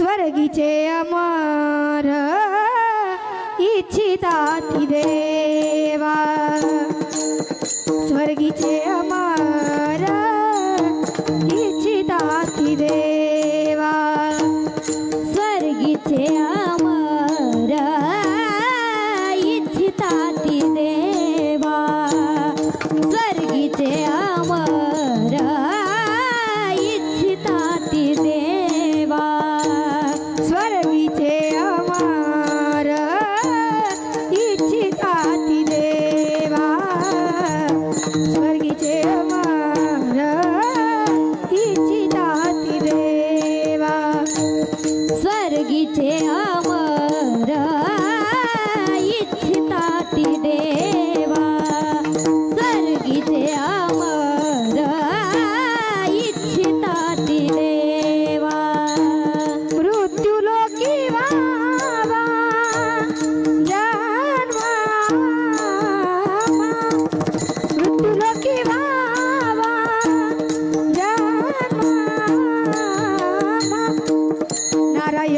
स्वर्गीचे अमर इच्छिताती देवा। स्वर्गीचे अमर इच्छिताती देवा। स्वर्गीचे अमर इच्छिताती देवा। अमर इच्छिताती इच्छिता देवा. स्वर्गीचे